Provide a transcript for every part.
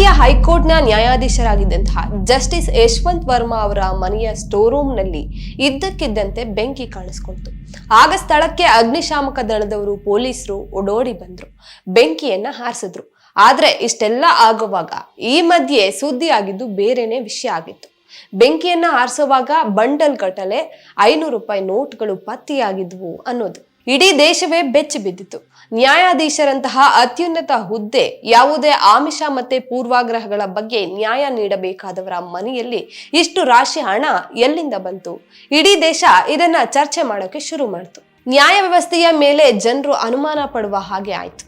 ದೆಹಲಿಯ ಹೈಕೋರ್ಟ್ನ ನ್ಯಾಯಾಧೀಶರಾಗಿದ್ದಂತಹ ಜಸ್ಟಿಸ್ ಯಶವಂತ್ ವರ್ಮಾ ಅವರ ಮನೆಯ ಸ್ಟೋರ್ ರೂಮ್ನಲ್ಲಿ ಇದ್ದಕ್ಕಿದ್ದಂತೆ ಬೆಂಕಿ ಕಾಣಿಸ್ಕೊಳ್ತು. ಆಗ ಸ್ಥಳಕ್ಕೆ ಅಗ್ನಿಶಾಮಕ ದಳದವರು ಪೊಲೀಸರು ಓಡೋಡಿ ಬಂದ್ರು. ಬೆಂಕಿಯನ್ನ ಹಾರಿಸಿದ್ರು. ಆದ್ರೆ ಇಷ್ಟೆಲ್ಲ ಆಗುವಾಗ ಈ ಮಧ್ಯೆ ಸುದ್ದಿ ಆಗಿದ್ದು ಬೇರೆನೆ ವಿಷಯ ಆಗಿತ್ತು. ಬೆಂಕಿಯನ್ನ ಹಾರಿಸುವಾಗ ಬಂಡಲ್ ಗಟ್ಟಲೆ ಐನೂರು ರೂಪಾಯಿ ನೋಟ್ಗಳು ಪತ್ತೆಯಾಗಿದ್ವು ಅನ್ನೋದು. ಇಡೀ ದೇಶವೇ ಬೆಚ್ಚಿ ಬಿದ್ದಿತು. ನ್ಯಾಯಾಧೀಶರಂತಹ ಅತ್ಯುನ್ನತ ಹುದ್ದೆ ಯಾವುದೇ ಆಮಿಷ ಮತ್ತೆ ಪೂರ್ವಾಗ್ರಹಗಳ ಬಗ್ಗೆ ನ್ಯಾಯ ನೀಡಬೇಕಾದವರ ಮನೆಯಲ್ಲಿ ಇಷ್ಟು ರಾಶಿ ಹಣ ಎಲ್ಲಿಂದ ಬಂತು? ಇಡೀ ದೇಶ ಇದನ್ನ ಚರ್ಚೆ ಮಾಡೋಕೆ ಶುರು ಮಾಡಿತು. ನ್ಯಾಯ ವ್ಯವಸ್ಥೆಯ ಮೇಲೆ ಜನರು ಅನುಮಾನ ಪಡುವ ಹಾಗೆ ಆಯ್ತು.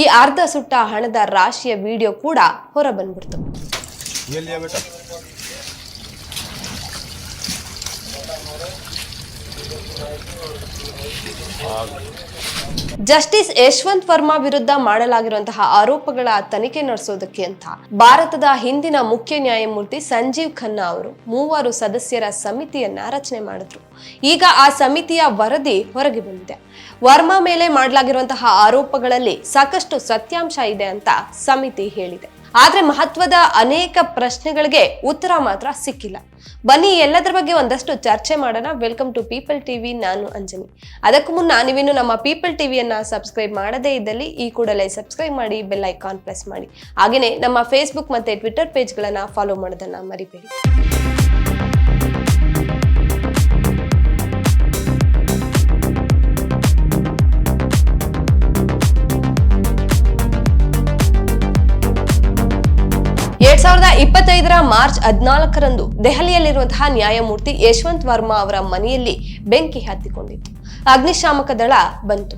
ಈ ಅರ್ಧ ಸುಟ್ಟ ಹಣದ ರಾಶಿಯ ವಿಡಿಯೋ ಕೂಡ ಹೊರ ಬಂದ್ಬಿಡ್ತು ಜಸ್ಟಿಸ್ ಯಶವಂತ್ ವರ್ಮಾ ವಿರುದ್ಧ ಮಾಡಲಾಗಿರುವಂತಹ ಆರೋಪಗಳ ತನಿಖೆ ನಡೆಸೋದಕ್ಕೆ ಅಂತ. ಭಾರತದ ಹಿಂದಿನ ಮುಖ್ಯ ನ್ಯಾಯಮೂರ್ತಿ ಸಂಜೀವ್ ಖನ್ನಾ ಅವರು ಮೂವರು ಸದಸ್ಯರ ಸಮಿತಿಯನ್ನ ರಚನೆ ಮಾಡಿದ್ರು. ಈಗ ಆ ಸಮಿತಿಯ ವರದಿ ಹೊರಗೆ ಬಂದಿದೆ. ವರ್ಮಾ ಮೇಲೆ ಮಾಡಲಾಗಿರುವಂತಹ ಆರೋಪಗಳಲ್ಲಿ ಸಾಕಷ್ಟು ಸತ್ಯಾಂಶ ಇದೆ ಅಂತ ಸಮಿತಿ ಹೇಳಿದೆ. ಆದ್ರೆ ಮಹತ್ವದ ಅನೇಕ ಪ್ರಶ್ನೆಗಳಿಗೆ ಉತ್ತರ ಮಾತ್ರ ಸಿಕ್ಕಿಲ್ಲ. ಬನ್ನಿ, ಎಲ್ಲದರ ಬಗ್ಗೆ ಒಂದಷ್ಟು ಚರ್ಚೆ ಮಾಡೋಣ. ವೆಲ್ಕಮ್ ಟು ಪೀಪಲ್ ಟಿವಿ ನಾನು ಅಂಜನಿ ಅದಕ್ಕೂ ಮುನ್ನ ನೀವಿನ್ನು ನಮ್ಮ ಪೀಪಲ್ ಟಿವಿಯನ್ನ ಸಬ್ಸ್ಕ್ರೈಬ್ ಮಾಡದೇ ಇದ್ದಲ್ಲಿ ಈ ಕೂಡಲೇ ಸಬ್ಸ್ಕ್ರೈಬ್ ಮಾಡಿ ಬೆಲ್ ಐಕಾನ್ ಪ್ರೆಸ್ ಮಾಡಿ. ಹಾಗೆಯೇ ನಮ್ಮ ಫೇಸ್ಬುಕ್ ಮತ್ತೆ ಟ್ವಿಟರ್ ಪೇಜ್ಗಳನ್ನು ಫಾಲೋ ಮಾಡೋದನ್ನ ಮರಿಬೇಡಿ. ಇಪ್ಪತ್ತೈದರ ಮಾರ್ಚ್ ಹದಿನಾಲ್ಕರಂದು ದೆಹಲಿಯಲ್ಲಿರುವಂತಹ ನ್ಯಾಯಮೂರ್ತಿ ಯಶವಂತ್ ವರ್ಮಾ ಅವರ ಮನೆಯಲ್ಲಿ ಬೆಂಕಿ ಹತ್ತಿಕೊಂಡಿತ್ತು. ಅಗ್ನಿಶಾಮಕ ದಳ ಬಂತು.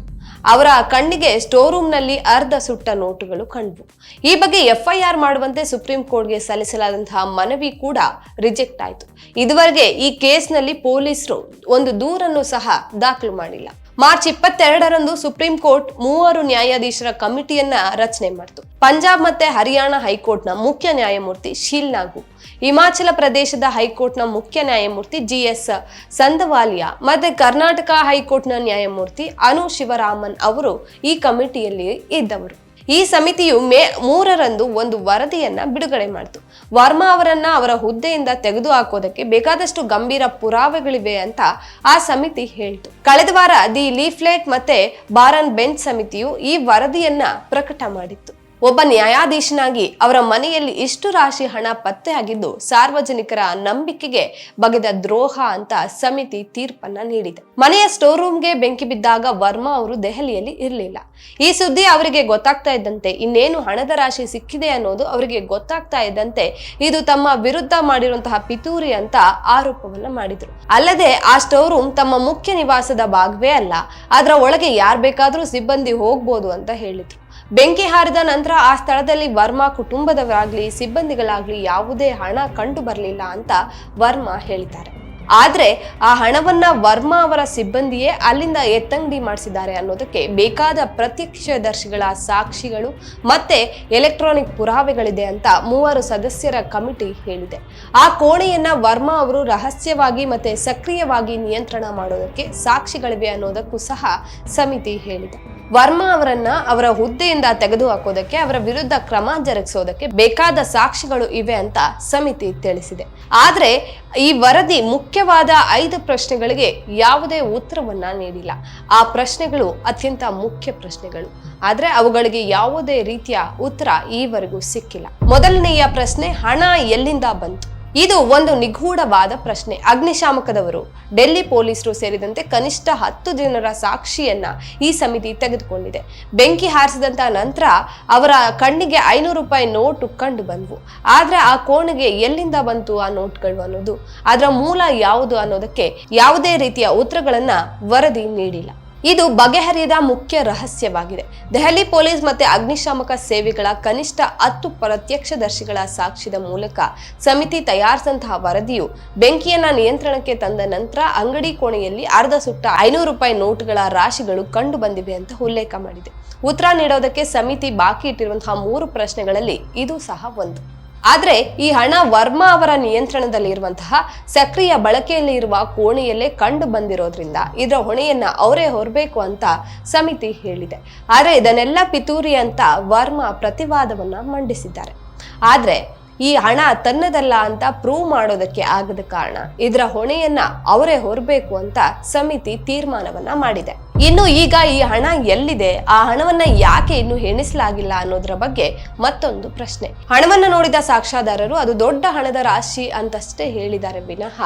ಅವರ ಕಣ್ಣಿಗೆ ಸ್ಟೋರ್ ರೂಮ್ನಲ್ಲಿ ಅರ್ಧ ಸುಟ್ಟ ನೋಟುಗಳು ಕಂಡ್ವು. ಈ ಬಗ್ಗೆ ಎಫ್ಐಆರ್ ಮಾಡುವಂತೆ ಸುಪ್ರೀಂ ಕೋರ್ಟ್ಗೆ ಸಲ್ಲಿಸಲಾದಂತಹ ಮನವಿ ಕೂಡ ರಿಜೆಕ್ಟ್ ಆಯಿತು. ಇದುವರೆಗೆ ಈ ಕೇಸ್ನಲ್ಲಿ ಪೊಲೀಸರು ಒಂದು ದೂರನ್ನು ಸಹ ದಾಖಲು ಮಾಡಿಲ್ಲ. ಮಾರ್ಚ್ ಇಪ್ಪತ್ತೆರಡರಂದು ಸುಪ್ರೀಂ ಕೋರ್ಟ್ ಮೂವರು ನ್ಯಾಯಾಧೀಶರ ಕಮಿಟಿಯನ್ನ ರಚನೆ ಮಾಡಿತು. ಪಂಜಾಬ್ ಮತ್ತೆ ಹರಿಯಾಣ ಹೈಕೋರ್ಟ್ನ ಮುಖ್ಯ ನ್ಯಾಯಮೂರ್ತಿ ಶೀಲ್ ನಾಗು, ಹಿಮಾಚಲ ಪ್ರದೇಶದ ಹೈಕೋರ್ಟ್ನ ಮುಖ್ಯ ನ್ಯಾಯಮೂರ್ತಿ ಜಿ ಎಸ್ ಸಂದವಾಲಿಯಾ, ಮತ್ತೆ ಕರ್ನಾಟಕ ಹೈಕೋರ್ಟ್ನ ನ್ಯಾಯಮೂರ್ತಿ ಅನು ಶಿವರಾಮನ್ ಅವರು ಈ ಕಮಿಟಿಯಲ್ಲಿ ಇದ್ದವರು. ಈ ಸಮಿತಿಯು ಮೇ ಮೂರರಂದು ಒಂದು ವರದಿಯನ್ನ ಬಿಡುಗಡೆ ಮಾಡಿತು. ವರ್ಮಾ ಅವರನ್ನ ಅವರ ಹುದ್ದೆಯಿಂದ ತೆಗೆದು ಹಾಕೋದಕ್ಕೆ ಬೇಕಾದಷ್ಟು ಗಂಭೀರ ಪುರಾವೆಗಳಿವೆ ಅಂತ ಆ ಸಮಿತಿ ಹೇಳ್ತು. ಕಳೆದ ವಾರ ದಿ ಲೀಫ್ಲೆಟ್ ಮತ್ತೆ ಬಾರನ್ ಬೆಂಚ್ ಸಮಿತಿಯು ಈ ವರದಿಯನ್ನ ಪ್ರಕಟ ಮಾಡಿತ್ತು. ಒಬ್ಬ ನ್ಯಾಯಾಧೀಶನಾಗಿ ಅವರ ಮನೆಯಲ್ಲಿ ಇಷ್ಟು ರಾಶಿ ಹಣ ಪತ್ತೆಯಾಗಿದ್ದು ಸಾರ್ವಜನಿಕರ ನಂಬಿಕೆಗೆ ಬಗೆದ ದ್ರೋಹ ಅಂತ ಸಮಿತಿ ತೀರ್ಪನ್ನ ನೀಡಿದೆ. ಮನೆಯ ಸ್ಟೋರ್ ರೂಮ್ಗೆ ಬೆಂಕಿ ಬಿದ್ದಾಗ ವರ್ಮಾ ಅವರು ದೆಹಲಿಯಲ್ಲಿ ಇರಲಿಲ್ಲ. ಈ ಸುದ್ದಿ ಅವರಿಗೆ ಗೊತ್ತಾಗ್ತಾ ಇದ್ದಂತೆ ಇನ್ನೇನು ಹಣದ ರಾಶಿ ಸಿಕ್ಕಿದೆ ಅನ್ನೋದು ಅವರಿಗೆ ಗೊತ್ತಾಗ್ತಾ ಇದ್ದಂತೆ ಇದು ತಮ್ಮ ವಿರುದ್ಧ ಮಾಡಿರುವಂತಹ ಪಿತೂರಿ ಅಂತ ಆರೋಪವನ್ನ ಮಾಡಿದ್ರು. ಅಲ್ಲದೆ ಆ ಸ್ಟೋರ್ ರೂಮ್ ತಮ್ಮ ಮುಖ್ಯ ನಿವಾಸದ ಭಾಗವೇ ಅಲ್ಲ, ಅದರ ಒಳಗೆ ಯಾರ್ ಬೇಕಾದ್ರೂ ಸಿಬ್ಬಂದಿ ಹೋಗ್ಬೋದು ಅಂತ ಹೇಳಿದ್ರು. ಬೆಂಕಿ ಹಾರಿದ ನಂತರ ಆ ಸ್ಥಳದಲ್ಲಿ ವರ್ಮಾ ಕುಟುಂಬದವರಾಗ್ಲಿ, ಸಿಬ್ಬಂದಿಗಳಾಗ್ಲಿ ಯಾವುದೇ ಹಣ ಕಂಡು ಬರಲಿಲ್ಲ ಅಂತ ವರ್ಮಾ ಹೇಳಿದ್ದಾರೆ. ಆದ್ರೆ ಆ ಹಣವನ್ನ ವರ್ಮಾ ಅವರ ಸಿಬ್ಬಂದಿಯೇ ಅಲ್ಲಿಂದ ಎತ್ತಂಗಡಿ ಮಾಡಿಸಿದ್ದಾರೆ ಅನ್ನೋದಕ್ಕೆ ಬೇಕಾದ ಪ್ರತ್ಯಕ್ಷದರ್ಶಿಗಳ ಸಾಕ್ಷಿಗಳು ಮತ್ತೆ ಎಲೆಕ್ಟ್ರಾನಿಕ್ ಪುರಾವೆಗಳಿದೆ ಅಂತ ಮೂವರು ಸದಸ್ಯರ ಕಮಿಟಿ ಹೇಳಿದೆ. ಆ ಕೋಣೆಯನ್ನ ವರ್ಮಾ ಅವರು ರಹಸ್ಯವಾಗಿ ಮತ್ತೆ ಸಕ್ರಿಯವಾಗಿ ನಿಯಂತ್ರಣ ಮಾಡೋದಕ್ಕೆ ಸಾಕ್ಷಿಗಳಿವೆ ಅನ್ನೋದಕ್ಕೂ ಸಹ ಸಮಿತಿ ಹೇಳಿದೆ. ವರ್ಮಾ ಅವರನ್ನ ಅವರ ಹುದ್ದೆಯಿಂದ ತೆಗೆದು ಹಾಕೋದಕ್ಕೆ ಅವರ ವಿರುದ್ಧ ಕ್ರಮ ಜರುಗಿಸೋದಕ್ಕೆ ಬೇಕಾದ ಸಾಕ್ಷಿಗಳು ಇವೆ ಅಂತ ಸಮಿತಿ ತಿಳಿಸಿದೆ. ಆದ್ರೆ ಈ ವರದಿ ಮುಖ್ಯವಾದ ಐದು ಪ್ರಶ್ನೆಗಳಿಗೆ ಯಾವುದೇ ಉತ್ತರವನ್ನ ನೀಡಿಲ್ಲ. ಆ ಪ್ರಶ್ನೆಗಳು ಅತ್ಯಂತ ಮುಖ್ಯ ಪ್ರಶ್ನೆಗಳು. ಆದ್ರೆ ಅವುಗಳಿಗೆ ಯಾವುದೇ ರೀತಿಯ ಉತ್ತರ ಈವರೆಗೂ ಸಿಕ್ಕಿಲ್ಲ. ಮೊದಲನೆಯ ಪ್ರಶ್ನೆ, ಹಣ ಎಲ್ಲಿಂದ ಬಂತು? ಇದು ಒಂದು ನಿಗೂಢವಾದ ಪ್ರಶ್ನೆ. ಅಗ್ನಿಶಾಮಕದವರು ಡೆಲ್ಲಿ ಪೊಲೀಸರು ಸೇರಿದಂತೆ ಕನಿಷ್ಠ ಹತ್ತು ಜನರ ಸಾಕ್ಷಿಯನ್ನ ಈ ಸಮಿತಿ ತೆಗೆದುಕೊಂಡಿದೆ. ಬೆಂಕಿ ಹಾರಿಸಿದಂತ ನಂತರ ಅವರ ಕಣ್ಣಿಗೆ ಐನೂರು ರೂಪಾಯಿ ನೋಟು ಕಂಡು ಬಂದ್ವು. ಆದ್ರೆ ಆ ಕೋಣೆಗೆ ಎಲ್ಲಿಂದ ಬಂತು ಆ ನೋಟ್ಗಳು ಅನ್ನೋದು. ಅದರ ಮೂಲ ಯಾವುದು ಅನ್ನೋದಕ್ಕೆ ಯಾವುದೇ ರೀತಿಯ ಉತ್ತರಗಳನ್ನ ವರದಿ ನೀಡಿಲ್ಲ. ಇದು ಬಗೆಹರಿಯದ ಮುಖ್ಯ ರಹಸ್ಯವಾಗಿದೆ. ದೆಹಲಿ ಪೊಲೀಸ್ ಮತ್ತೆ ಅಗ್ನಿಶಾಮಕ ಸೇವೆಗಳ ಕನಿಷ್ಠ ಹತ್ತು ಪ್ರತ್ಯಕ್ಷದರ್ಶಿಗಳ ಸಾಕ್ಷ್ಯದ ಮೂಲಕ ಸಮಿತಿ ತಯಾರಿಸಿದಂತಹ ವರದಿಯು ಬೆಂಕಿಯನ್ನ ನಿಯಂತ್ರಣಕ್ಕೆ ತಂದ ನಂತರ ಅಂಗಡಿ ಕೋಣೆಯಲ್ಲಿ ಅರ್ಧ ಸುಟ್ಟ ಐನೂರು ರೂಪಾಯಿ ನೋಟುಗಳ ರಾಶಿಗಳು ಕಂಡು ಬಂದಿವೆ ಅಂತ ಉಲ್ಲೇಖ ಮಾಡಿದೆ. ಉತ್ತರ ನೀಡೋದಕ್ಕೆ ಸಮಿತಿ ಬಾಕಿ ಇಟ್ಟಿರುವಂತಹ ಮೂರು ಪ್ರಶ್ನೆಗಳಲ್ಲಿ ಇದು ಸಹ ಒಂದು. ಆದ್ರೆ ಈ ಹಣ ವರ್ಮಾ ಅವರ ನಿಯಂತ್ರಣದಲ್ಲಿರುವಂತಹ ಸಕ್ರಿಯ ಬಳಕೆಯಲ್ಲಿ ಇರುವ ಕೋಣೆಯಲ್ಲೇ ಕಂಡು ಬಂದಿರೋದ್ರಿಂದ ಇದರ ಹೊಣೆಯನ್ನ ಅವರೇ ಹೊರಬೇಕು ಅಂತ ಸಮಿತಿ ಹೇಳಿದೆ. ಆದರೆ ಇದನ್ನೆಲ್ಲ ಪಿತೂರಿ ಅಂತ ವರ್ಮಾ ಪ್ರತಿವಾದವನ್ನ ಮಂಡಿಸಿದ್ದಾರೆ. ಆದರೆ ಈ ಹಣ ತನ್ನದಲ್ಲ ಅಂತ ಪ್ರೂವ್ ಮಾಡೋದಕ್ಕೆ ಆಗದ ಕಾರಣ ಇದರ ಹೊಣೆಯನ್ನ ಅವರೇ ಹೊರಬೇಕು ಅಂತ ಸಮಿತಿ ತೀರ್ಮಾನವನ್ನ ಮಾಡಿದೆ. ಇನ್ನು ಈಗ ಈ ಹಣ ಎಲ್ಲಿದೆ? ಆ ಹಣವನ್ನ ಯಾಕೆ ಇನ್ನು ಎಣಿಸಲಾಗಿಲ್ಲ ಅನ್ನೋದ್ರ ಬಗ್ಗೆ ಮತ್ತೊಂದು ಪ್ರಶ್ನೆ. ಹಣವನ್ನ ನೋಡಿದ ಸಾಕ್ಷಾಧಾರರು ಅದು ದೊಡ್ಡ ಹಣದ ರಾಶಿ ಅಂತಷ್ಟೇ ಹೇಳಿದ್ದಾರೆ ವಿನಃ.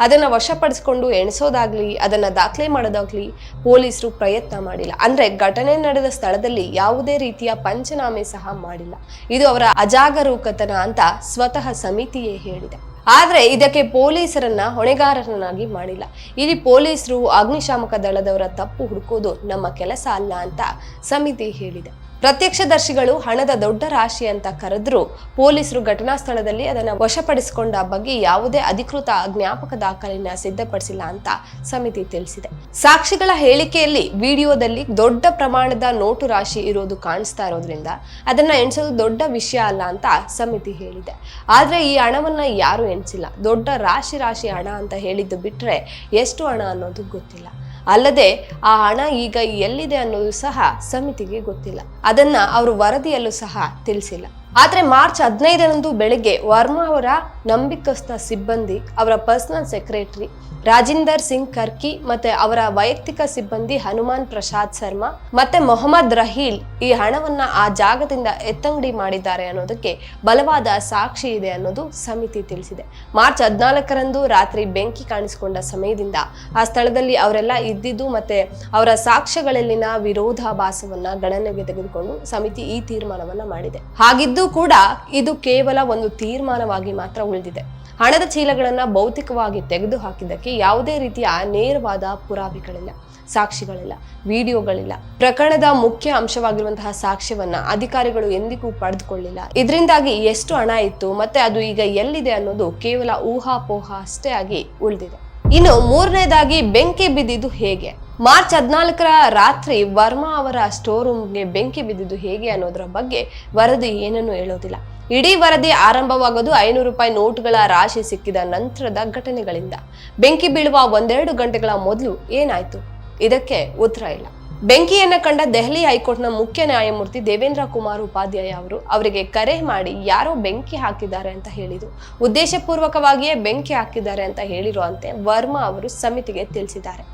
ಅದನ್ನ ವಶಪಡಿಸಿಕೊಂಡು ಎಣಿಸೋದಾಗ್ಲಿ, ಅದನ್ನ ದಾಖಲೆ ಮಾಡೋದಾಗ್ಲಿ ಪೊಲೀಸರು ಪ್ರಯತ್ನ ಮಾಡಿಲ್ಲ. ಅಂದ್ರೆ ಘಟನೆ ನಡೆದ ಸ್ಥಳದಲ್ಲಿ ಯಾವುದೇ ರೀತಿಯ ಪಂಚನಾಮೆ ಸಹ ಮಾಡಿಲ್ಲ. ಇದು ಅವರ ಅಜಾಗರೂಕತನ ಅಂತ ಸ್ವತಃ ಸಮಿತಿಯೇ ಹೇಳಿದೆ. ಆದ್ರೆ ಇದಕ್ಕೆ ಪೊಲೀಸರನ್ನ ಹೊಣೆಗಾರರನ್ನಾಗಿ ಮಾಡಿಲ್ಲ. ಇಲ್ಲಿ ಪೊಲೀಸರು ಅಗ್ನಿಶಾಮಕ ದಳದವರ ತಪ್ಪು ಹುಡುಕೋದು ನಮ್ಮ ಕೆಲಸ ಅಲ್ಲ ಅಂತ ಸಮಿತಿ ಹೇಳಿದೆ. ಪ್ರತ್ಯಕ್ಷದರ್ಶಿಗಳು ಹಣದ ದೊಡ್ಡ ರಾಶಿ ಅಂತ ಕರೆದ್ರು. ಪೊಲೀಸರು ಘಟನಾ ಸ್ಥಳದಲ್ಲಿ ಅದನ್ನ ವಶಪಡಿಸಿಕೊಂಡ ಬಗ್ಗೆ ಯಾವುದೇ ಅಧಿಕೃತ ಜ್ಞಾಪಕ ದಾಖಲೆಯನ್ನ ಸಿದ್ಧಪಡಿಸಿಲ್ಲ ಅಂತ ಸಮಿತಿ ತಿಳಿಸಿದೆ. ಸಾಕ್ಷಿಗಳ ಹೇಳಿಕೆಯಲ್ಲಿ ವಿಡಿಯೋದಲ್ಲಿ ದೊಡ್ಡ ಪ್ರಮಾಣದ ನೋಟು ರಾಶಿ ಇರೋದು ಕಾಣಿಸ್ತಾ ಇರೋದ್ರಿಂದ ಅದನ್ನ ಎಣಿಸೋದು ದೊಡ್ಡ ವಿಷಯ ಅಲ್ಲ ಅಂತ ಸಮಿತಿ ಹೇಳಿದೆ. ಆದ್ರೆ ಈ ಹಣವನ್ನ ಯಾರು ಎಣಿಸಿಲ್ಲ? ದೊಡ್ಡ ರಾಶಿ ರಾಶಿ ಹಣ ಅಂತ ಹೇಳಿದ್ದು ಬಿಟ್ರೆ ಎಷ್ಟು ಹಣ ಅನ್ನೋದು ಗೊತ್ತಿಲ್ಲ. ಅಲ್ಲದೆ ಆ ಹಣ ಈಗ ಎಲ್ಲಿದೆ ಅನ್ನೋದು ಸಹ ಸಮಿತಿಗೆ ಗೊತ್ತಿಲ್ಲ. ಅದನ್ನ ಅವರು ವರದಿಯಲ್ಲೂ ಸಹ ತಿಳಿಸಿಲ್ಲ. ಆದ್ರೆ ಮಾರ್ಚ್ ಹದಿನೈದರಂದು ಬೆಳಗ್ಗೆ ವರ್ಮಾ ಅವರ ನಂಬಿಕಸ್ಥ ಸಿಬ್ಬಂದಿ, ಅವರ ಪರ್ಸನಲ್ ಸೆಕ್ರೆಟರಿ ರಾಜಿಂದರ್ ಸಿಂಗ್ ಕರ್ಕಿ ಮತ್ತೆ ಅವರ ವೈಯಕ್ತಿಕ ಸಿಬ್ಬಂದಿ ಹನುಮಾನ್ ಪ್ರಸಾದ್ ಶರ್ಮಾ ಮತ್ತೆ ಮೊಹಮ್ಮದ್ ರಹೀಲ್ ಈ ಹಣವನ್ನ ಆ ಜಾಗದಿಂದ ಎತ್ತಂಗಡಿ ಮಾಡಿದ್ದಾರೆ ಅನ್ನೋದಕ್ಕೆ ಬಲವಾದ ಸಾಕ್ಷಿ ಇದೆ ಅನ್ನೋದು ಸಮಿತಿ ತಿಳಿಸಿದೆ. ಮಾರ್ಚ್ ಹದಿನಾಲ್ಕರಂದು ರಾತ್ರಿ ಬೆಂಕಿ ಕಾಣಿಸಿಕೊಂಡ ಸಮಯದಿಂದ ಆ ಸ್ಥಳದಲ್ಲಿ ಅವರೆಲ್ಲ ಇದ್ದಿದ್ದು ಮತ್ತೆ ಅವರ ಸಾಕ್ಷ್ಯಗಳಲ್ಲಿನ ವಿರೋಧಾಭಾಸವನ್ನ ಗಣನೆಗೆ ತೆಗೆದುಕೊಂಡು ಸಮಿತಿ ಈ ತೀರ್ಮಾನವನ್ನ ಮಾಡಿದೆ. ಹಾಗಿದ್ದು ಕೂಡ ಇದು ಕೇವಲ ಒಂದು ತೀರ್ಮಾನವಾಗಿ ಮಾತ್ರ ಉಳಿದಿದೆ. ಹಣದ ಚೀಲಗಳನ್ನು ಭೌತಿಕವಾಗಿ ತೆಗೆದು ಹಾಕಿದ್ದಕ್ಕೆ ಯಾವುದೇ ರೀತಿಯ ನೇರವಾದ ಪುರಾವೆಗಳಿಲ್ಲ, ಸಾಕ್ಷಿಗಳಿಲ್ಲ, ವಿಡಿಯೋಗಳಿಲ್ಲ. ಪ್ರಕರಣದ ಮುಖ್ಯ ಅಂಶವಾಗಿರುವಂತಹ ಸಾಕ್ಷ್ಯವನ್ನ ಅಧಿಕಾರಿಗಳು ಎಂದಿಗೂ ಪಡೆದುಕೊಳ್ಳಿಲ್ಲ. ಇದರಿಂದಾಗಿ ಎಷ್ಟು ಹಣ ಇತ್ತು ಮತ್ತೆ ಅದು ಈಗ ಎಲ್ಲಿದೆ ಅನ್ನೋದು ಕೇವಲ ಊಹಾಪೋಹ ಅಷ್ಟೇ ಆಗಿ ಉಳಿದಿದೆ. ಇನ್ನು ಮೂರನೇದಾಗಿ ಬೆಂಕಿ ಬಿದ್ದಿದ್ದು ಹೇಗೆ? ಮಾರ್ಚ್ ಹದಿನಾಲ್ಕರ ರಾತ್ರಿ ವರ್ಮಾ ಅವರ ಸ್ಟೋರ್ ರೂಮ್ಗೆ ಬೆಂಕಿ ಬಿದ್ದಿದ್ದು ಹೇಗೆ ಅನ್ನೋದರ ಬಗ್ಗೆ ವರದಿ ಏನನ್ನೂ ಹೇಳೋದಿಲ್ಲ. ಇಡೀ ವರದಿ ಆರಂಭವಾಗೋದು ಐನೂರು ರೂಪಾಯಿ ನೋಟುಗಳ ರಾಶಿ ಸಿಕ್ಕಿದ ನಂತರದ ಘಟನೆಗಳಿಂದ. ಬೆಂಕಿ ಬೀಳುವ ಒಂದೆರಡು ಗಂಟೆಗಳ ಮೊದಲು ಏನಾಯ್ತು? ಇದಕ್ಕೆ ಉತ್ತರ ಇಲ್ಲ. ಬೆಂಕಿಯನ್ನ ಕಂಡ ದೆಹಲಿ ಹೈಕೋರ್ಟ್ನ ಮುಖ್ಯ ನ್ಯಾಯಮೂರ್ತಿ ದೇವೇಂದ್ರ ಕುಮಾರ್ ಉಪಾಧ್ಯಾಯ ಅವರು ಅವರಿಗೆ ಕರೆ ಮಾಡಿ ಯಾರೋ ಬೆಂಕಿ ಹಾಕಿದ್ದಾರೆ ಅಂತ ಹೇಳಿದ್ರು. ಉದ್ದೇಶಪೂರ್ವಕವಾಗಿಯೇ ಬೆಂಕಿ ಹಾಕಿದ್ದಾರೆ ಅಂತ ಹೇಳಿರುವಂತೆ ವರ್ಮಾ ಅವರು ಸಮಿತಿಗೆ ತಿಳಿಸಿದ್ದಾರೆ.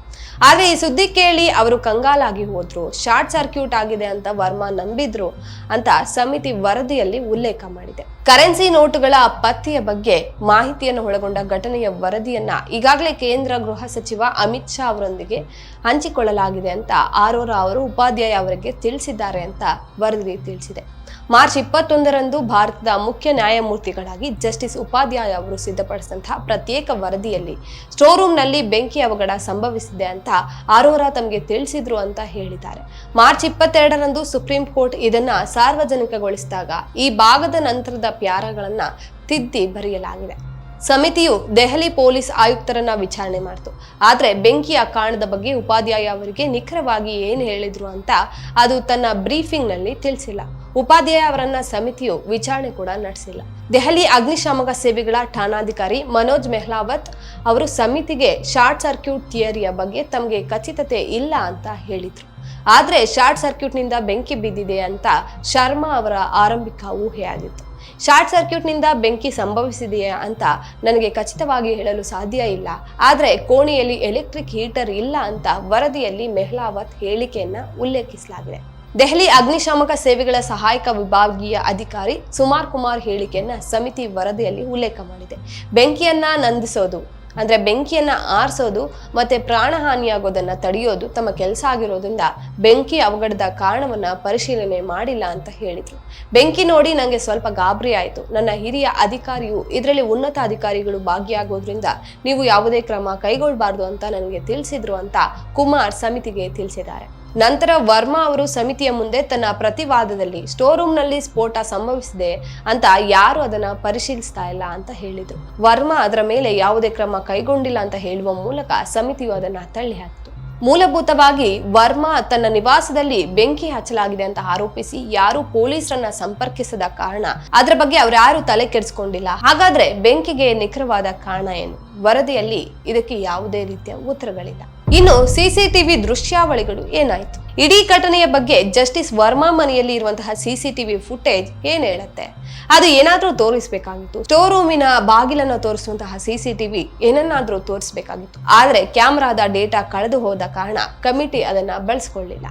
ಆದರೆ ಈ ಸುದ್ದಿ ಕೇಳಿ ಅವರು ಕಂಗಾಲಾಗಿ ಹೋದ್ರು. ಶಾರ್ಟ್ ಸರ್ಕ್ಯೂಟ್ ಆಗಿದೆ ಅಂತ ವರ್ಮಾ ನಂಬಿದ್ರು ಅಂತ ಸಮಿತಿ ವರದಿಯಲ್ಲಿ ಉಲ್ಲೇಖ ಮಾಡಿದೆ. ಕರೆನ್ಸಿ ನೋಟುಗಳ ಪತ್ತೆಯ ಬಗ್ಗೆ ಮಾಹಿತಿಯನ್ನು ಒಳಗೊಂಡ ಘಟನೆಯ ವರದಿಯನ್ನ ಈಗಾಗಲೇ ಕೇಂದ್ರ ಗೃಹ ಸಚಿವ ಅಮಿತ್ ಶಾ ಅವರೊಂದಿಗೆ ಹಂಚಿಕೊಳ್ಳಲಾಗಿದೆ ಅಂತ ಆರೋರಾ ಅವರು ಉಪಾಧ್ಯಾಯ ಅವರಿಗೆ ತಿಳಿಸಿದ್ದಾರೆ ಅಂತ ವರದಿ ತಿಳಿಸಿದೆ. ಮಾರ್ಚ್ ಇಪ್ಪತ್ತೊಂದರಂದು ಭಾರತದ ಮುಖ್ಯ ನ್ಯಾಯಮೂರ್ತಿಗಳಾಗಿ ಜಸ್ಟಿಸ್ ಉಪಾಧ್ಯಾಯ ಅವರು ಸಿದ್ಧಪಡಿಸಿದಂತಹ ಪ್ರತ್ಯೇಕ ವರದಿಯಲ್ಲಿ ಸ್ಟೋರ್ ರೂಮ್ನಲ್ಲಿ ಬೆಂಕಿ ಅವಘಡ ಸಂಭವಿಸಿದೆ ಅಂತ ಆರೋರಾ ತಮಗೆ ತಿಳಿಸಿದ್ರು ಅಂತ ಹೇಳಿದ್ದಾರೆ. ಮಾರ್ಚ್ ಇಪ್ಪತ್ತೆರಡರಂದು ಸುಪ್ರೀಂ ಕೋರ್ಟ್ ಇದನ್ನ ಸಾರ್ವಜನಿಕಗೊಳಿಸಿದಾಗ ಈ ಭಾಗದ ನಂತರದ ಪ್ಯಾರಗಳನ್ನ ತಿದ್ದಿ ಬರೆಯಲಾಗಿದೆ. ಸಮಿತಿಯು ದೆಹಲಿ ಪೊಲೀಸ್ ಆಯುಕ್ತರನ್ನ ವಿಚಾರಣೆ ಮಾಡಿತು. ಆದ್ರೆ ಬೆಂಕಿಯ ಕಾರಣದ ಬಗ್ಗೆ ಉಪಾಧ್ಯಾಯ ಅವರಿಗೆ ನಿಖರವಾಗಿ ಏನು ಹೇಳಿದ್ರು ಅಂತ ಅದು ತನ್ನ ಬ್ರೀಫಿಂಗ್ನಲ್ಲಿ ತಿಳಿಸಿಲ್ಲ. ಉಪಾಧ್ಯಾಯ ಅವರನ್ನ ಸಮಿತಿಯು ವಿಚಾರಣೆ ಕೂಡ ನಡೆಸಿಲ್ಲ. ದೆಹಲಿ ಅಗ್ನಿಶಾಮಕ ಸೇವೆಗಳ ಠಾಣಾಧಿಕಾರಿ ಮನೋಜ್ ಮೆಹ್ಲಾವತ್ ಅವರು ಸಮಿತಿಗೆ ಶಾರ್ಟ್ ಸರ್ಕ್ಯೂಟ್ ಥಿಯರಿಯ ಬಗ್ಗೆ ತಮಗೆ ಖಚಿತತೆ ಇಲ್ಲ ಅಂತ ಹೇಳಿದ್ರು. ಆದರೆ ಶಾರ್ಟ್ ಸರ್ಕ್ಯೂಟ್ನಿಂದ ಬೆಂಕಿ ಬಿದ್ದಿದೆ ಅಂತ ಶರ್ಮಾ ಅವರ ಆರಂಭಿಕ ಊಹೆಯಾಗಿತ್ತು. ಶಾರ್ಟ್ ಸರ್ಕ್ಯೂಟ್ನಿಂದ ಬೆಂಕಿ ಸಂಭವಿಸಿದೆಯಾ ಅಂತ ನನಗೆ ಖಚಿತವಾಗಿ ಹೇಳಲು ಸಾಧ್ಯ ಇಲ್ಲ. ಆದರೆ ಕೋಣೆಯಲ್ಲಿ ಎಲೆಕ್ಟ್ರಿಕ್ ಹೀಟರ್ ಇಲ್ಲ ಅಂತ ವರದಿಯಲ್ಲಿ ಮೆಹ್ಲಾವತ್ ಹೇಳಿಕೆಯನ್ನ ಉಲ್ಲೇಖಿಸಲಾಗಿದೆ. ದೆಹಲಿ ಅಗ್ನಿಶಾಮಕ ಸೇವೆಗಳ ಸಹಾಯಕ ವಿಭಾಗೀಯ ಅಧಿಕಾರಿ ಸುಮಾರ್ ಕುಮಾರ್ ಹೇಳಿಕೆಯನ್ನ ಸಮಿತಿ ವರದಿಯಲ್ಲಿ ಉಲ್ಲೇಖ ಮಾಡಿದೆ. ಬೆಂಕಿಯನ್ನ ನಂದಿಸೋದು ಅಂದ್ರೆ ಬೆಂಕಿಯನ್ನ ಆರಿಸೋದು ಮತ್ತೆ ಪ್ರಾಣಹಾನಿಯಾಗೋದನ್ನ ತಡೆಯೋದು ತಮ್ಮ ಕೆಲಸ ಆಗಿರೋದ್ರಿಂದ ಬೆಂಕಿ ಅವಘಡದ ಕಾರಣವನ್ನ ಪರಿಶೀಲನೆ ಮಾಡಿಲ್ಲ ಅಂತ ಹೇಳಿದರು. ಬೆಂಕಿ ನೋಡಿ ನನಗೆ ಸ್ವಲ್ಪ ಗಾಬರಿ ಆಯಿತು. ನನ್ನ ಹಿರಿಯ ಅಧಿಕಾರಿಯು ಇದರಲ್ಲಿ ಉನ್ನತ ಅಧಿಕಾರಿಗಳು ಭಾಗಿಯಾಗೋದ್ರಿಂದ ನೀವು ಯಾವುದೇ ಕ್ರಮ ಕೈಗೊಳ್ಳಬಾರ್ದು ಅಂತ ನನಗೆ ತಿಳಿಸಿದ್ರು ಅಂತ ಕುಮಾರ್ ಸಮಿತಿಗೆ ತಿಳಿಸಿದ್ದಾರೆ. ನಂತರ ವರ್ಮಾ ಅವರು ಸಮಿತಿಯ ಮುಂದೆ ತನ್ನ ಪ್ರತಿವಾದದಲ್ಲಿ ಸ್ಟೋರ್ ರೂಮ್ನಲ್ಲಿ ಸ್ಫೋಟ ಸಂಭವಿಸಿದೆ ಅಂತ ಯಾರು ಅದನ್ನ ಪರಿಶೀಲಿಸ್ತಾ ಇಲ್ಲ ಅಂತ ಹೇಳಿದ್ರು ವರ್ಮಾ ಅದರ ಮೇಲೆ ಯಾವುದೇ ಕ್ರಮ ಕೈಗೊಂಡಿಲ್ಲ ಅಂತ ಹೇಳುವ ಮೂಲಕ ಸಮಿತಿಯು ಅದನ್ನ ತಳ್ಳಿ ಹಾಕಿತು. ಮೂಲಭೂತವಾಗಿ ವರ್ಮಾ ತನ್ನ ನಿವಾಸದಲ್ಲಿ ಬೆಂಕಿ ಹಚ್ಚಲಾಗಿದೆ ಅಂತ ಆರೋಪಿಸಿ ಯಾರು ಪೊಲೀಸರನ್ನ ಸಂಪರ್ಕಿಸದ ಕಾರಣ ಅದರ ಬಗ್ಗೆ ಅವ್ರು ಯಾರು ತಲೆ ಕೆಡಿಸ್ಕೊಂಡಿಲ್ಲ. ಹಾಗಾದ್ರೆ ಬೆಂಕಿಗೆ ನಿಖರವಾದ ಕಾರಣ ಏನು? ವರದಿಯಲ್ಲಿ ಇದಕ್ಕೆ ಯಾವುದೇ ರೀತಿಯ ಉತ್ತರಗಳಿಲ್ಲ. ಇನ್ನು ಸಿಸಿಟಿವಿ ದೃಶ್ಯಾವಳಿಗಳು ಏನಾಯ್ತು? ಇಡೀ ಘಟನೆಯ ಬಗ್ಗೆ ಜಸ್ಟಿಸ್ ವರ್ಮಾ ಮನೆಯಲ್ಲಿ ಇರುವಂತಹ ಸಿಸಿಟಿವಿ ಫುಟೇಜ್ ಏನ್ ಹೇಳುತ್ತೆ? ಅದು ಏನಾದ್ರೂ ತೋರಿಸಬೇಕಾಗಿತ್ತು? ಸ್ಟೋರ್ ರೂಮಿನ ಬಾಗಿಲನ್ನು ತೋರಿಸುವಂತಹ ಸಿಸಿಟಿವಿ ಏನನ್ನಾದ್ರೂ ತೋರಿಸಬೇಕಾಗಿತ್ತು. ಆದ್ರೆ ಕ್ಯಾಮ್ರಾದ ಡೇಟಾ ಕಳೆದು ಹೋದ ಕಾರಣ ಕಮಿಟಿ ಅದನ್ನ ಬಳಸ್ಕೊಳ್ಳಿಲ್ಲ.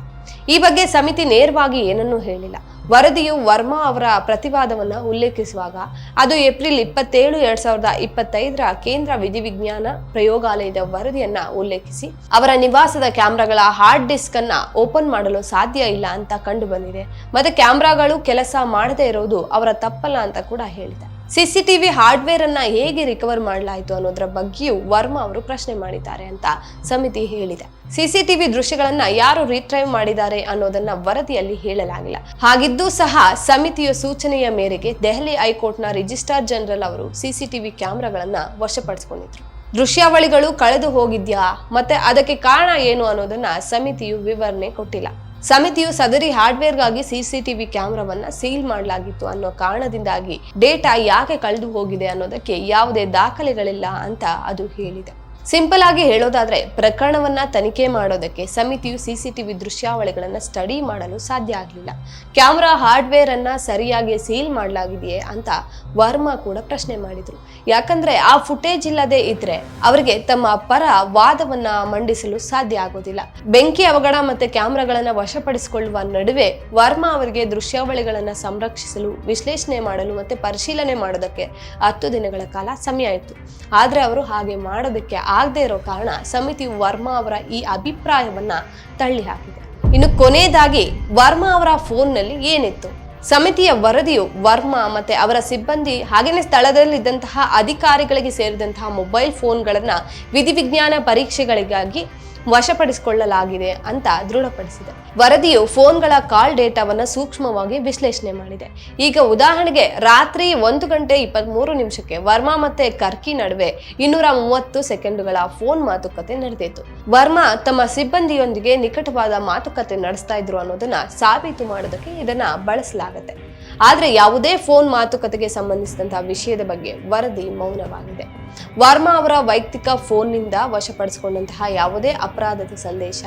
ಈ ಬಗ್ಗೆ ಸಮಿತಿ ನೇರವಾಗಿ ಏನನ್ನೂ ಹೇಳಿಲ್ಲ. ವರದಿಯು ವರ್ಮಾ ಅವರ ಪ್ರತಿವಾದವನ್ನ ಉಲ್ಲೇಖಿಸುವಾಗ, ಅದು ಏಪ್ರಿಲ್ ಇಪ್ಪತ್ತೇಳು ಎರಡ್ ಸಾವಿರದ ಇಪ್ಪತ್ತೈದರ ಕೇಂದ್ರ ವಿಧಿವಿಜ್ಞಾನ ಪ್ರಯೋಗಾಲಯದ ವರದಿಯನ್ನ ಉಲ್ಲೇಖಿಸಿ, ಅವರ ನಿವಾಸದ ಕ್ಯಾಮ್ರಾಗಳ ಹಾರ್ಡ್ ಡಿಸ್ಕ್ ಅನ್ನ ಓಪನ್ ಮಾಡಲು ಸಾಧ್ಯ ಇಲ್ಲ ಅಂತ ಕಂಡು ಬಂದಿದೆ ಮತ್ತೆ ಕ್ಯಾಮ್ರಾಗಳು ಕೆಲಸ ಮಾಡದೇ ಇರೋದು ಅವರ ತಪ್ಪಲ್ಲ ಅಂತ ಕೂಡ ಹೇಳಿದೆ. ಸಿಸಿಟಿವಿ ಹಾರ್ಡ್ವೇರ್ ಅನ್ನ ಹೇಗೆ ರಿಕವರ್ ಮಾಡಲಾಯಿತು ಅನ್ನೋದರ ಬಗ್ಗೆಯೂ ವರ್ಮಾ ಅವರು ಪ್ರಶ್ನೆ ಮಾಡಿದ್ದಾರೆ ಅಂತ ಸಮಿತಿ ಹೇಳಿದೆ. ಸಿಸಿಟಿವಿ ದೃಶ್ಯಗಳನ್ನ ಯಾರು ರೀಟ್ರೈವ್ ಮಾಡಿದ್ದಾರೆ ಅನ್ನೋದನ್ನ ವರದಿಯಲ್ಲಿ ಹೇಳಲಾಗಿಲ್ಲ. ಹಾಗಿದ್ದೂ ಸಹ ಸಮಿತಿಯ ಸೂಚನೆಯ ಮೇರೆಗೆ ದೆಹಲಿ ಹೈಕೋರ್ಟ್ನ ರಿಜಿಸ್ಟ್ರಾರ್ ಜನರಲ್ ಅವರು ಸಿಸಿಟಿವಿ ಕ್ಯಾಮ್ರಾಗಳನ್ನ ವಶಪಡಿಸಿಕೊಂಡಿದ್ರು. ದೃಶ್ಯಾವಳಿಗಳು ಕಳೆದು ಹೋಗಿದ್ಯಾ? ಮತ್ತೆ ಅದಕ್ಕೆ ಕಾರಣ ಏನು ಅನ್ನೋದನ್ನ ಸಮಿತಿಯು ವಿವರಣೆ ಕೊಟ್ಟಿಲ್ಲ. ಸಮಿತಿಯು ಸದರಿ ಹಾರ್ಡ್ವೇರ್ಗಾಗಿ ಸಿಸಿಟಿವಿ ಕ್ಯಾಮೆರಾವನ್ನ ಸೀಲ್ ಮಾಡಲಾಗಿತ್ತು ಅನ್ನೋ ಕಾರಣದಿಂದಾಗಿ ಡೇಟಾ ಯಾಕೆ ಕಳೆದು ಹೋಗಿದೆ ಅನ್ನೋದಕ್ಕೆ ಯಾವುದೇ ದಾಖಲೆಗಳಿಲ್ಲ ಅಂತ ಅದು ಹೇಳಿದೆ. ಸಿಂಪಲ್ ಆಗಿ ಹೇಳೋದಾದ್ರೆ, ಪ್ರಕರಣವನ್ನ ತನಿಖೆ ಮಾಡೋದಕ್ಕೆ ಸಮಿತಿಯು ಸಿಸಿಟಿವಿ ದೃಶ್ಯಾವಳಿಗಳನ್ನ ಸ್ಟಡಿ ಮಾಡಲು ಸಾಧ್ಯ ಆಗಲಿಲ್ಲ. ಕ್ಯಾಮ್ರಾ ಹಾರ್ಡ್ವೇರ್ ಅನ್ನ ಸರಿಯಾಗಿ ಸೀಲ್ ಮಾಡಲಾಗಿದೆಯೇ ಅಂತ ವರ್ಮಾ ಕೂಡ ಪ್ರಶ್ನೆ ಮಾಡಿದ್ರು. ಯಾಕಂದ್ರೆ ಆ ಫುಟೇಜ್ ಇಲ್ಲದೆ ಇದ್ರೆ ಅವರಿಗೆ ತಮ್ಮ ಪರ ವಾದವನ್ನ ಮಂಡಿಸಲು ಸಾಧ್ಯ ಆಗೋದಿಲ್ಲ. ಬೆಂಕಿ ಅವಘಡ ಮತ್ತೆ ಕ್ಯಾಮ್ರಾಗಳನ್ನ ವಶಪಡಿಸಿಕೊಳ್ಳುವ ನಡುವೆ ವರ್ಮಾ ಅವರಿಗೆ ದೃಶ್ಯಾವಳಿಗಳನ್ನ ಸಂರಕ್ಷಿಸಲು, ವಿಶ್ಲೇಷಣೆ ಮಾಡಲು ಮತ್ತೆ ಪರಿಶೀಲನೆ ಮಾಡೋದಕ್ಕೆ ಹತ್ತು ದಿನಗಳ ಕಾಲ ಸಮಯ ಇತ್ತು. ಆದ್ರೆ ಅವರು ಹಾಗೆ ಮಾಡೋದಕ್ಕೆ ಆಗದೆ ಇರೋ ಕಾರಣ ಸಮಿತಿ ವರ್ಮಾ ಅವರ ಈ ಅಭಿಪ್ರಾಯವನ್ನ ತಳ್ಳಿ ಹಾಕಿದೆ ಇನ್ನು ಕೊನೆಯದಾಗಿ ವರ್ಮಾ ಅವರ ಫೋನ್ನಲ್ಲಿ ಏನಿತ್ತು? ಸಮಿತಿಯ ವರದಿಯು ವರ್ಮಾ ಮತ್ತೆ ಅವರ ಸಿಬ್ಬಂದಿ ಹಾಗೆಯೇ ಸ್ಥಳದಲ್ಲಿದ್ದಂತಹ ಅಧಿಕಾರಿಗಳಿಗೆ ಸೇರಿದಂತಹ ಮೊಬೈಲ್ ಫೋನ್ಗಳನ್ನ ವಿಧಿವಿಜ್ಞಾನ ಪರೀಕ್ಷೆಗಳಿಗಾಗಿ ವಶಪಡಿಸಿಕೊಳ್ಳಲಾಗಿದೆ ಅಂತ ದೃಢಪಡಿಸಿದೆ. ವರದಿಯು ಫೋನ್ಗಳ ಕಾಲ್ ಡೇಟಾವನ್ನು ಸೂಕ್ಷ್ಮವಾಗಿ ವಿಶ್ಲೇಷಣೆ ಮಾಡಿದೆ. ಈಗ ಉದಾಹರಣೆಗೆ ರಾತ್ರಿ ಒಂದು ಗಂಟೆ ಇಪ್ಪತ್ಮೂರು ನಿಮಿಷಕ್ಕೆ ವರ್ಮಾ ಮತ್ತೆ ಕರ್ಕಿ ನಡುವೆ ಇನ್ನೂರ ಮೂವತ್ತು ಸೆಕೆಂಡುಗಳ ಫೋನ್ ಮಾತುಕತೆ ನಡೆದಿತ್ತು. ವರ್ಮಾ ತಮ್ಮ ಸಿಬ್ಬಂದಿಯೊಂದಿಗೆ ನಿಕಟವಾದ ಮಾತುಕತೆ ನಡೆಸ್ತಾ ಇದ್ರು ಅನ್ನೋದನ್ನ ಸಾಬೀತು ಮಾಡೋದಕ್ಕೆ ಇದನ್ನ ಬಳಸಲಾಗುತ್ತೆ. ಆದ್ರೆ ಯಾವುದೇ ಫೋನ್ ಮಾತುಕತೆಗೆ ಸಂಬಂಧಿಸಿದಂತಹ ವಿಷಯದ ಬಗ್ಗೆ ವರದಿ ಮೌನವಾಗಿದೆ. ವರ್ಮಾ ಅವರ ವೈಯಕ್ತಿಕ ಫೋನ್ನಿಂದ ವಶಪಡಿಸಿಕೊಂಡಂತಹ ಯಾವುದೇ ಅಪರಾಧದ ಸಂದೇಶ,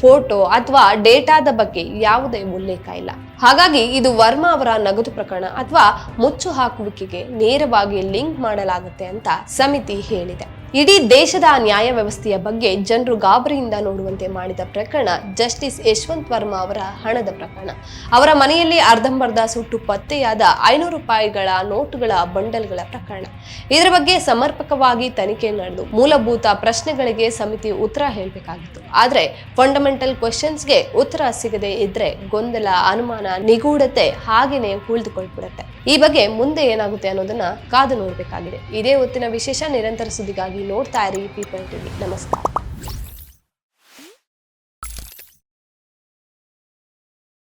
ಫೋಟೋ ಅಥವಾ ಡೇಟಾದ ಬಗ್ಗೆ ಯಾವುದೇ ಉಲ್ಲೇಖ ಇಲ್ಲ. ಹಾಗಾಗಿ ಇದು ವರ್ಮಾ ಅವರ ನಗದು ಪ್ರಕರಣ ಅಥವಾ ಮುಚ್ಚು ಹಾಕುವಿಕೆಗೆ ನೇರವಾಗಿ ಲಿಂಕ್ ಮಾಡಲಾಗುತ್ತೆ ಅಂತ ಸಮಿತಿ ಹೇಳಿದೆ. ಇಡೀ ದೇಶದ ನ್ಯಾಯ ವ್ಯವಸ್ಥೆಯ ಬಗ್ಗೆ ಜನರು ಗಾಬರಿಯಿಂದ ನೋಡುವಂತೆ ಮಾಡಿದ ಪ್ರಕರಣ ಜಸ್ಟಿಸ್ ಯಶವಂತ್ ವರ್ಮಾ ಅವರ ಹಣದ ಪ್ರಕರಣ. ಅವರ ಮನೆಯಲ್ಲಿ ಅರ್ಧಂಬರ್ಧ ಸುಟ್ಟು ಪತ್ತೆಯಾದ ಐನೂರು ರೂಪಾಯಿಗಳ ನೋಟುಗಳ ಬಂಡಲ್ಗಳ ಪ್ರಕರಣ. ಇದರ ಬಗ್ಗೆ ಸಮರ್ಪಕವಾಗಿ ತನಿಖೆ ನಡೆದು ಮೂಲಭೂತ ಪ್ರಶ್ನೆಗಳಿಗೆ ಸಮಿತಿ ಉತ್ತರ ಹೇಳಬೇಕಾಗಿತ್ತು. ಆದರೆ ಫಂಡಮೆಂಟಲ್ ಕ್ವಶನ್ಸ್ಗೆ ಉತ್ತರ ಸಿಗದೆ ಇದ್ರೆ ಗೊಂದಲ, ಅನುಮಾನ, ನಿಗೂಢತೆ ಹಾಗೇನೆ ಉಳಿದುಕೊಳ್ಬಿಡುತ್ತೆ. ಈ ಬಗ್ಗೆ ಮುಂದೆ ಏನಾಗುತ್ತೆ ಅನ್ನೋದನ್ನ ಕಾದು ನೋಡಬೇಕಾಗಿದೆ. ಇದೇ ಹೊತ್ತಿನ ವಿಶೇಷ ನಿರಂತರ ಸುದ್ದಿಗಾಗಿ ನೋಡ್ತಾ ಇರಿ ಪೀಪಲ್ ಟಿವಿ ನಮಸ್ಕಾರ.